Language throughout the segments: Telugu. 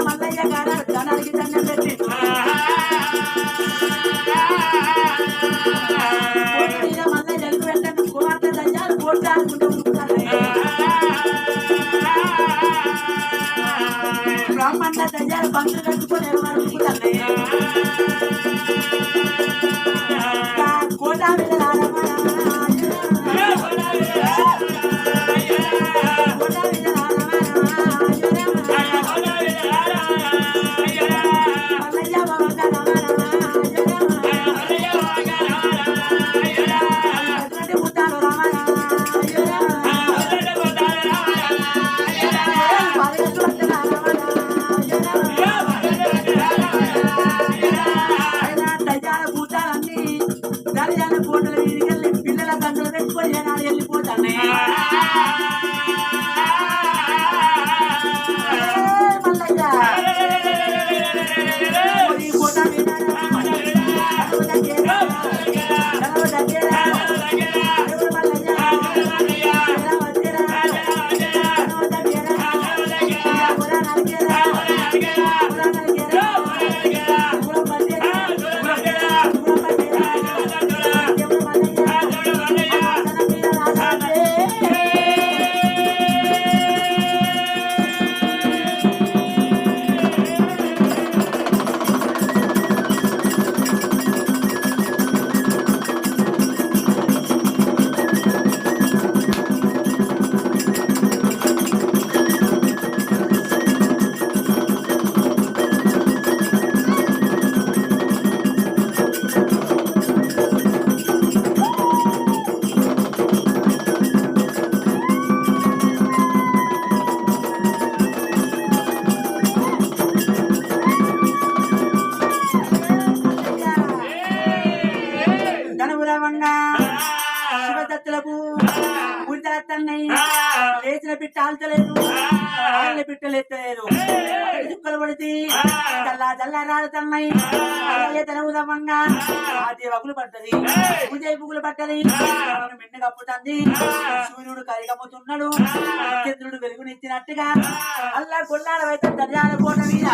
మల్లయ్య దయ్యాలు బ్రాహ్మణ దయ్యాలు కట్టుకొని ఎవరు దండలు లేచిన పిట్ట ఆల్చలేదు ఆడిన పిట్టలు ఎత్తలేదు చుక్కలు పడితే చల్లా చల్లా రాడుతున్నాయి ఆది వగులు పడ్డది. ఉదయ పుగులు పడ్డది. మిన్న కప్పుతుంది. సూర్యుడు కరిగమ్ముతున్నాడు చంద్రుడు వెలుగునిచ్చినట్టుగా అల్లా కొల్లాడ వైతే దర్యాల కోట మీద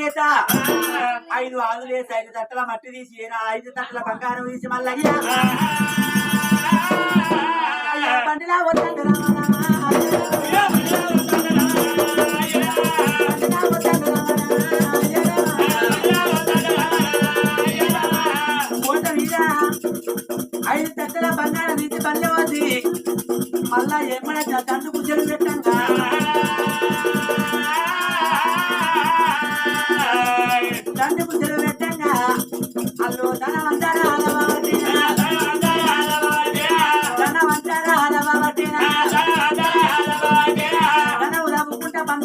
చేత. ఐదు ఆదులు ఐదు తట్టల మట్టి తీసి ఐదు తట్టల బంగారం తీసి మళ్ళీ బండిలా వద్దండి ఐదు తట్టల బంగారం తీసి బండి వద్ది మళ్ళా ఏమైనా దండు కుజలు పెట్టంగా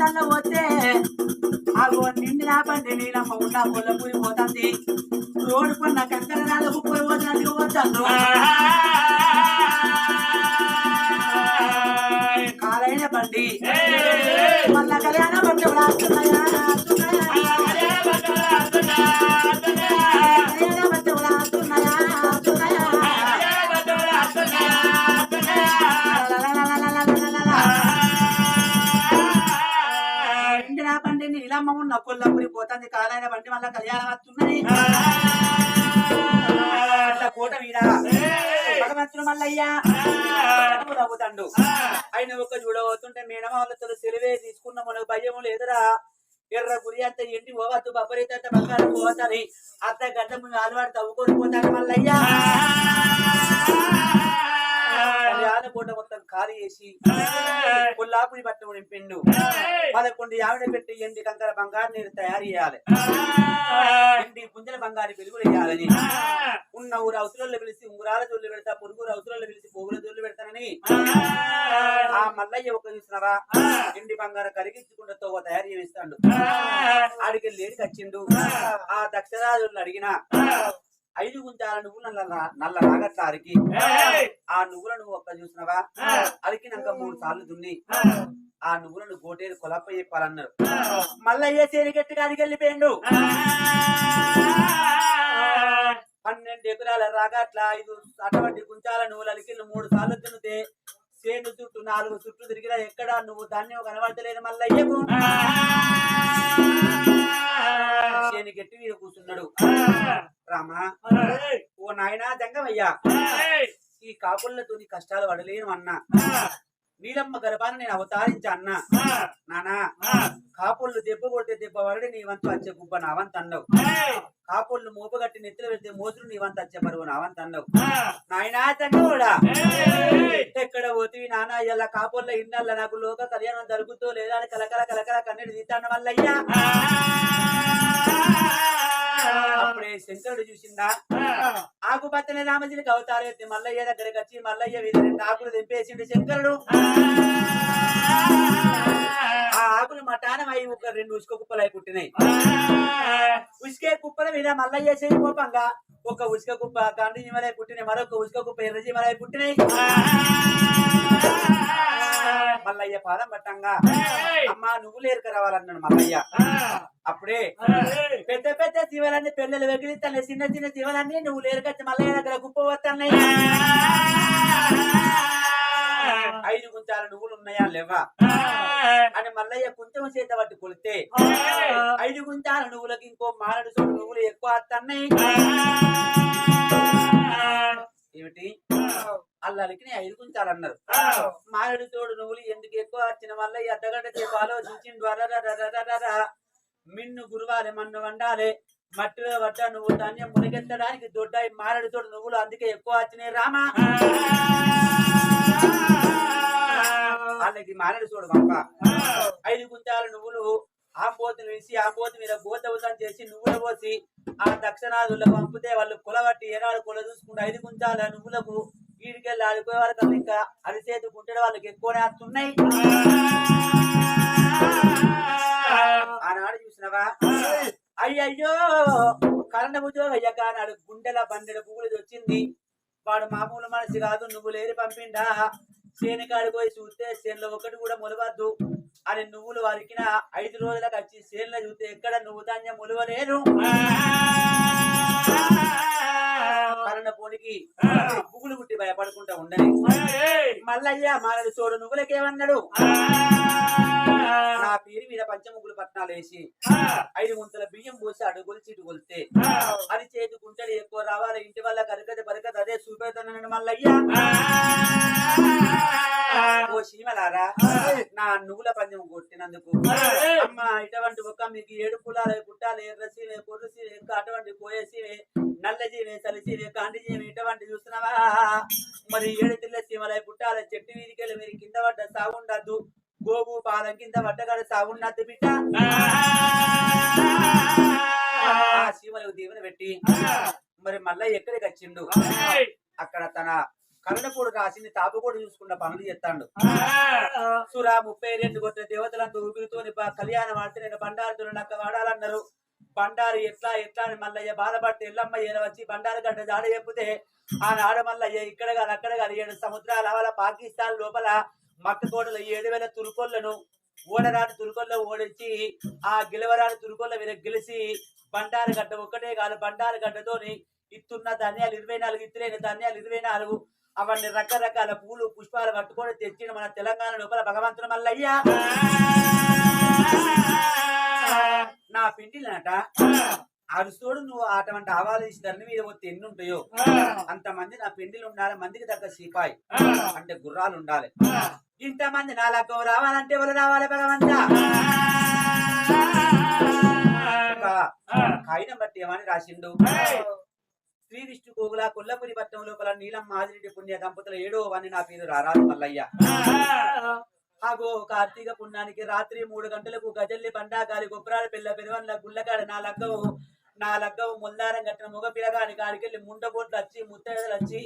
బంధంలో పోతే అగో నిండి ఆపండి నీలమ్మ ఉన్న పొల పోతుంది రోడ్డు పన్న కంకర రాళ్ళు కుప్పలు పోతున్నట్టుగా పోతాను కాలైన బండి. మళ్ళా కళ్యాణ బండి రాస్తున్నాయా? పోతుంది కాలైన బండి మళ్ళా కళ్యాణం వస్తున్నది అట్లా కోట మీద భగవంతుడు మల్లయ్య. నవ్వుతాడు ఆయన ఒక చూడబోతుంటే మేడం వాళ్ళతో సెలవే తీసుకున్న మనకు భయము లేదురా ఎర్ర గురి అంత ఎండి పోవద్దు బబ్బరీత అంత బంగారం పోతుంది అత్త గడ్డ ముందు అలవాటు తవ్వుకొని పోతాడు మల్లయ్య. ఖాళీ చేసి కొల్లాపురి పట్టం నింపిండు పదకొండు ఆవిడ పెట్టి ఎండి కంకర బంగారు నీరు తయారు చేయాలి. ఎండి పుంజల బంగారు వెలుగులు వేయాలని. ఉన్న ఊరు అవసరంలో పిలిచి ఉంగురాల జోళ్ళు పెడతా పొరుగురు అవసరంలో పిలిచి పోగుల జోళ్ళు పెడతానని. ఆ మల్లయ్య ఒక చూసినవా? ఎండి బంగారం కరిగించుకుంటూ తోవ తయారు చేయిస్తాడు ఆడికి లేడికి వచ్చిండు? ఆ దక్షరాజులను అడిగిన ఐదు గుంజాల నువ్వులు నల్ల అరికి ఆ నువ్వులను ఒక్క చూసినవా? అరికినాక మూడు సార్లు దున్ని. ఆ! నువ్వులను గోటేరు కొలప్ప చెప్పాలన్నారు. మల్లయ్య చేరి గట్టిగా అడిగి వెళ్ళిపోయిండు పన్నెండు ఎకరాల రాగట్ల ఐదు అటువంటి గుంచాల నువ్వు అలికిళ్ళు మూడు సార్లు తినితే చేను చుట్టూ నాలుగు చుట్టూ తిరిగినా ఎక్కడ నువ్వు ధాన్యం కనబడతలేదు మల్లయ్యకు. చేను గట్టి మీద కూర్చున్నాడు. రామా నాయనా జంగమయ్యా. ఈ కాపులతో నీ కష్టాలు పడలేను అన్నా. నీలమ్మ గర్భాన నేను అవతారించా అన్నా. నానా కాపుళ్ళు దెబ్బ కొడితే దెబ్బ పడి నీ వంతు వచ్చే గుబ్బ నా వంతు అన్నావు. కాపుళ్ళు మోపగట్టి నెత్తిన పెడితే మోసులు నీ వంతు వచ్చే పరువు నా వంతు అన్నావు. నాయనా కూడా ఎక్కడ పోతివి నాన్న ఇలా కాపుల్ల ఇన్నల్ల నాకు లోక కళ్యాణం జరుగుతో లేదా అని కలకల కలకల కన్నీటి తీస్తాను వల్లయ్యా అప్పుడే శంకరుడు చూసిందా? ఆకుపచ్చని రామజికి అవతారం ఎత్తి మల్లయ్య దగ్గరికి వచ్చి మల్లయ్య వీధి ఆకులు తెంపేసిండు శంకరుడు. ఆ ఆకులు మటానం అయి ఒక రెండు ఉసుక కుప్పలు అయి పుట్టినాయి. ఉసుకే కుప్పల మీద మల్లయ్య చేయి కోపంగా ఒక ఉసుక కుప్ప కండి జీమలై పుట్టినాయి మరొక ఉసుక కుప్ప ఎర్ర జీమలై పుట్టినాయి. మల్లయ్య పాదం పట్టంగా అమ్మా నువ్వు లేరుక రావాలన్నాడు మల్లయ్య. అప్పుడే పెద్ద పెద్ద జీవలన్నీ పిల్లలు వెగిలిస్తాను చిన్న చిన్న జీవాలన్నీ నువ్వు లేరుకొచ్చి మల్లయ్య దగ్గర కుప్ప ఐదు గుంచాల నువ్వులు ఉన్నాయా లేవా? అని మల్లయ్య కొంచెం చేత పట్టి కొలితే ఐదు గుంచాల నువ్వులకి ఇంకో మారడు చోటు నువ్వులు ఎక్కువ అత్తన్నాయి ఏమిటి? అల్లరికి ఐదు గుంచాలు అన్నారు. మారడు చోడు నువ్వులు ఎందుకు ఎక్కువ వచ్చిన మల్లయ్య ఈ అర్ధగంట సేపు ఆలోచించిండు. మిన్ను గురువాలే మన్ను వండాలి. మట్టిలో పట్ట నువ్వు ధాన్యం మునిగెత్తడానికి దొడ్డాయి మారడి తోడు నువ్వులు అందుకే ఎక్కువ వచ్చినాయి రామా? వాళ్ళకి మారడి చూడు పంప ఐదు గుంజాల నువ్వులు ఆంబోతులు వేసి ఆంబోతు మీద గోతవుతం చేసి నువ్వులు పోసి ఆ దక్షిణాదుల్లో పంపితే వాళ్ళు కులబట్టి ఏనాడు కుల చూసుకుంటే ఐదు గుంజాల నువ్వులకు వీడికెళ్ళి ఆడుకునే వరకు ఇంకా అరిసేతు వాళ్ళకి ఎక్కువనే నేస్తున్నాయి ఆనాడు చూసినవా? అయ్యయ్యో! కరెంట్ ఉద్యోగం అయ్యాక నాడు గుండెల బండెల పువ్వులు వచ్చింది వాడు మామూలు మనిషి కాదు నువ్వు లేరి పంపిండా. చేనుకాడికి పోయి చూస్తే చేనులో ఒకటి కూడా మొలవద్దు. అని నువ్వులు వరికిన ఐదు రోజులకు వచ్చి చేనులో చూస్తే ఎక్కడ నువ్వు ధాన్యం మొలవలేరు పోనికి పువ్వులు పుట్టి భయపడుకుంటా ఉండని. మల్లయ్య మానడు చూడు నువ్వులకేమన్నాడు? నా పేరు మీద పంచముగ్గులు పట్నాలు వేసి ఐదు ముంతల బియ్యం పోసి అడుగులు చీటు కొలితే అది చేతి గుంటలు ఎక్కువ రావాలి ఇంటి వల్ల కరకది బరకది అదే చూపెడతానని మల్లయ్య. ఓ శీమలారా నా నువ్వుల పంచం కొట్టినందుకు. అమ్మ ఇటువంటి ఒక మీకు ఏడు కులాలు పుట్టాలు. కొర్రసీవే ఇంకా అటువంటి కోయసీవే నల్ల జీవే చలిసీవే కాండి జీవే ఇటువంటి చూస్తున్నావా? మరి ఏడు తిల్ల సీమలై పుట్టాల. చెట్టు వీధికెళ్ళి మీరు కింద పడ్డ సాగుండద్దు గోగు పాదం కింద పడ్డగాడు సాగుండద్దు బిడ్డ. సీమలకు దీవెన పెట్టి మరి మళ్ళా ఎక్కడికి వచ్చిండు? అక్కడ తన కన్నపూడు రాసింది తాపకూడ చూసుకున్న పనులు చేస్తాడు. సురా ముప్పై రెండు కొట్టిన దేవతలంతా ఊపిరితోని బా- కళ్యాణం ఆడితే నేను బండారుతో నక్క వాడాలన్నారు. బండారు ఎట్లా ఎట్లా అని మల్లయ్య బాధపడితే ఎల్లమ్మ ఏల వచ్చి బండారు గడ్డ జాడ చెప్తే ఆనాడు మల్లయ్య ఇక్కడ కాదు అక్కడ కాదు ఏడు సముద్రాల అవల పాకిస్తాన్ లోపల మక్క కోటల ఏడు వేల తురుకొల్లను ఓడరాని తురుకొల్ల ఓడించి ఆ గెలవరాని తురుకొల్ల మీద గెలిచి బండారు గడ్డ ఒక్కటే కాదు బండారు గడ్డతోని ఇస్తున్న ధాన్యాలు ఇరవై నాలుగు ఇత్తులైన ధాన్యాలు ఇరవై నాలుగు. అవన్నీ రకరకాల పూలు పుష్పాలు పట్టుకొని తెచ్చిన మన తెలంగాణ లోపల భగవంతుడు మల్లయ్య. నా పిండిలనట అరుసోడు నువ్వు అటువంటి ఆవాలిస్తారని మీద పోతే ఎన్ని ఉంటాయో అంతమంది నా పిండిలు ఉండాలి మందికి తగ్గ సిపాయి. అంటే గుర్రాలు ఉండాలి. ఇంతమంది నా లగ్గం రావాలంటే ఎవరు రావాలి భగవంత? కాగితం బట్టి ఏమని రాసిండు? శ్రీ విష్ణు కోగుల కొల్లపురి పట్టణం లోపల నీలం మాదిరెడ్డి పుణ్య దంపతుల ఏడో అని నా పేరు రారాజు మల్లయ్య. ఆగో కార్తీక పుణ్యానికి రాత్రి మూడు గంటలకు గజల్లి పండాగాలి గొప్పరాలు పిల్ల పెరువన్ల గుల్లగాడ నా లగ్గవు నా లగ్గవు ముల్దారం కట్టిన మగ పిల్లగాని కాడికెళ్ళి ముండబోట్లు వచ్చి ముత్తైదలు వచ్చి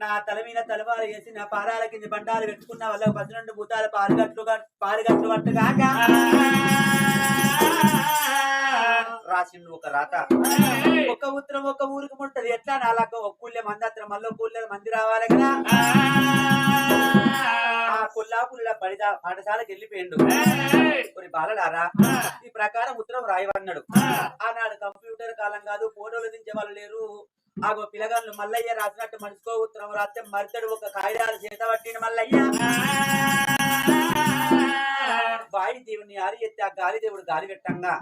నా తల మీద తలవారు వేసి నా పారాల కింద బండాలు పెట్టుకున్న వాళ్ళ పద్దెనిమిది భూతాలు పారుగట్లుగా పారుగట్లు పట్టుగాక. రాసిండు ఒక రాత. ఒక ఉత్తరం ఒక ఊరికి ఉంటది ఎట్లా? నాలాగ లగ్గ ఒక కూల్య మంది అత్ర మళ్ళీ కూళ్ళే మంది రావాలి కదా. కొల్లాపుల పడిదా పాఠశాలకు వెళ్ళిపోయిండు. కొన్ని బాలలారా ఈ ప్రకారం ఉత్తరం రాయవన్నాడు. ఆనాడు కంప్యూటర్ కాలం కాదు ఫోటోలు దించే వాళ్ళు లేరు. ఆగో పిల్లగాళ్ళు మల్లయ్య రాసినట్టు మనిషికో ఉత్తరం రాస్తే మరితడు ఒక కాగితాలు చేత పట్టిన మల్లయ్య. వాయి దేవుని ఆరి ఎత్తి ఆ గాలి దేవుడు గాలి పెట్టంగా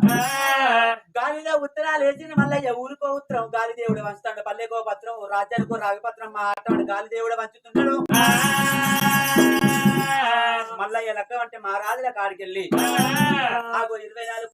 గాలిలో ఉత్తరాలు వేసిన మల్లయ్య ఊరికో ఉత్తరం గాలి దేవుడు వంచుతాడు. పల్లెకో పత్రం రాజ్యానికో రాగపత్రం మా ఆటవాడు గాలి దేవుడు వంచుతుంటాడు మల్లయ్య లగ్గం అంటే మా రాజుల కాడికెళ్ళి. ఆగో ఇరవై నాలుగు